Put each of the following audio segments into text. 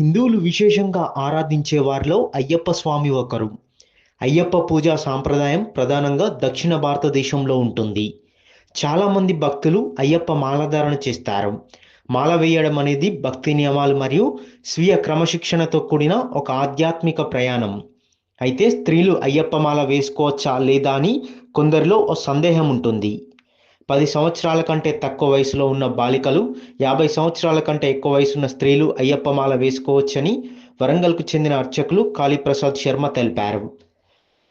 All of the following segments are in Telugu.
హిందువులు విశేషంగా ఆరాధించే వారిలో అయ్యప్ప స్వామి ఒకరు. అయ్యప్ప పూజా సాంప్రదాయం ప్రధానంగా దక్షిణ భారతదేశంలో ఉంటుంది. చాలామంది భక్తులు అయ్యప్ప మాలధారణ చేస్తారు. మాల వేయడం అనేది భక్తి నియమాలు మరియు స్వీయ క్రమశిక్షణతో కూడిన ఒక ఆధ్యాత్మిక ప్రయాణం. అయితే స్త్రీలు అయ్యప్ప మాల వేసుకోవచ్చా లేదా అని కొందరిలో ఓ సందేహం ఉంటుంది. పది సంవత్సరాల కంటే తక్కువ వయసులో ఉన్న బాలికలు యాభై సంవత్సరాల కంటే ఎక్కువ వయసున్న స్త్రీలు అయ్యప్పమాల వేసుకోవచ్చని వరంగల్కు చెందిన అర్చకులు కాళీప్రసాద్ శర్మ తెలిపారు.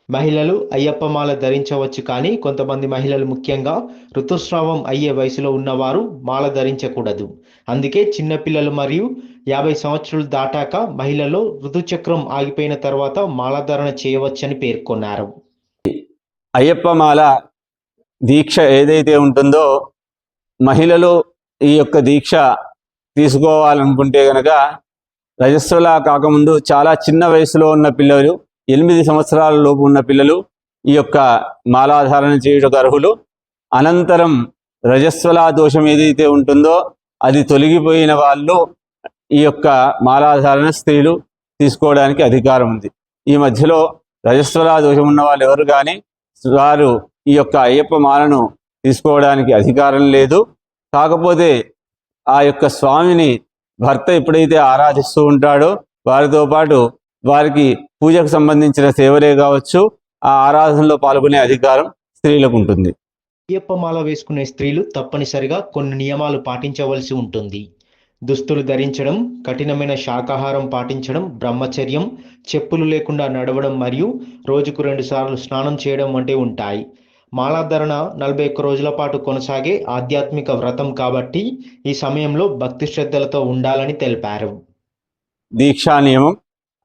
మహిళలు అయ్యప్పమాల ధరించవచ్చు కానీ కొంతమంది మహిళలు ముఖ్యంగా ఋతుస్రావం అయ్యే వయసులో ఉన్నవారు మాల ధరించకూడదు. అందుకే చిన్నపిల్లలు మరియు యాభై సంవత్సరాలు దాటాక మహిళలు ఋతుచక్రం ఆగిపోయిన తర్వాత మాలధారణ చేయవచ్చని పేర్కొన్నారు. అయ్యప్ప మాల దీక్ష ఏదైతే ఉంటుందో మహిళలు ఈ యొక్క దీక్ష తీసుకోవాలనుకుంటే గనక రజస్వలా కాకముందు చాలా చిన్న వయసులో ఉన్న పిల్లలు ఎనిమిది సంవత్సరాల లోపు ఉన్న పిల్లలు ఈ యొక్క మాలాధారణ చేయుటకు అర్హులు. అనంతరం రజస్వలా దోషం ఏదైతే ఉంటుందో అది తొలగిపోయిన వాళ్ళు ఈ యొక్క మాలాధారణ స్త్రీలు తీసుకోవడానికి అధికారం ఉంది. ఈ మధ్యలో రజస్వలా దోషం ఉన్న వాళ్ళు ఎవరు కానీ వారు ఈ యొక్క అయ్యప్ప మాలను తీసుకోవడానికి అధికారం లేదు. కాకపోతే ఆ యొక్క స్వామిని భర్త ఎప్పుడైతే ఆరాధిస్తూ ఉంటాడో వారితో పాటు వారికి పూజకు సంబంధించిన సేవలే కావచ్చు ఆ ఆరాధనలో పాల్గొనే అధికారం స్త్రీలకు ఉంటుంది. అయ్యప్ప మాల వేసుకునే స్త్రీలు తప్పనిసరిగా కొన్ని నియమాలు పాటించవలసి ఉంటుంది. దుస్తులు ధరించడం కఠినమైన శాకాహారం పాటించడం బ్రహ్మచర్యం చెప్పులు లేకుండా నడవడం మరియు రోజుకు రెండు సార్లు స్నానం చేయడం వంటివి ఉంటాయి. మాలాధరణ నలభై ఒక్క రోజుల పాటు కొనసాగే ఆధ్యాత్మిక వ్రతం కాబట్టి ఈ సమయంలో భక్తి శ్రద్ధలతో ఉండాలని తెలిపారు. దీక్షా నియమం.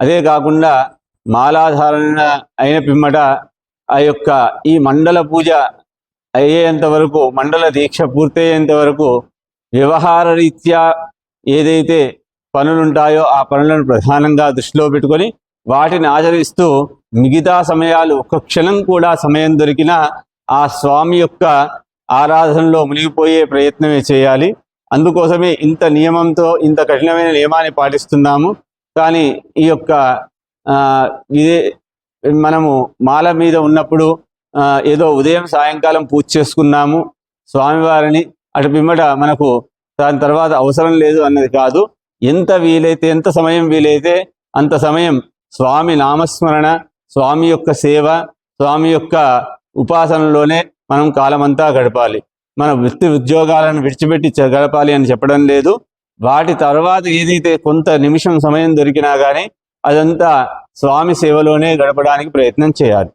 అదే కాకుండా మాలాధారణ అయిన పిమ్మట ఆ యొక్క ఈ మండల పూజ అయ్యేంత వరకు మండల దీక్ష పూర్తయ్యేంత వరకు వ్యవహార రీత్యా ఏదైతే పనులుంటాయో ఆ పనులను ప్రధానంగా దృష్టిలో పెట్టుకొని వాటిని ఆచరిస్తూ మిగతా సమయాలు ఒక్క క్షణం కూడా సమయం దొరికినా ఆ స్వామి యొక్క ఆరాధనలో మునిగిపోయే ప్రయత్నమే చేయాలి. అందుకోసమే ఇంత నియమంతో ఇంత కఠినమైన నియమాన్ని పాటిస్తున్నాము. కానీ ఈ యొక్క ఆ, ఇదే మనము మాల మీద ఉన్నప్పుడు ఏదో ఉదయం సాయంకాలం పూజ చేసుకున్నాము. స్వామివారిని అటు పిమ్మట మనకు దాని తర్వాత అవసరం లేదు అన్నది కాదు. ఎంత వీలైతే ఎంత సమయం వీలైతే అంత సమయం స్వామి నామస్మరణ స్వామి యొక్క సేవ స్వామి యొక్క ఉపాసనలోనే మనం కాలమంతా గడపాలి. మన వృత్తి ఉద్యోగాలను విడిచిపెట్టి గడపాలి అని చెప్పడం లేదు. వాటి తర్వాత ఏదైతే కొంత నిమిషం సమయం దొరికినా కానీ అదంతా స్వామి సేవలోనే గడపడానికి ప్రయత్నం చేయాలి.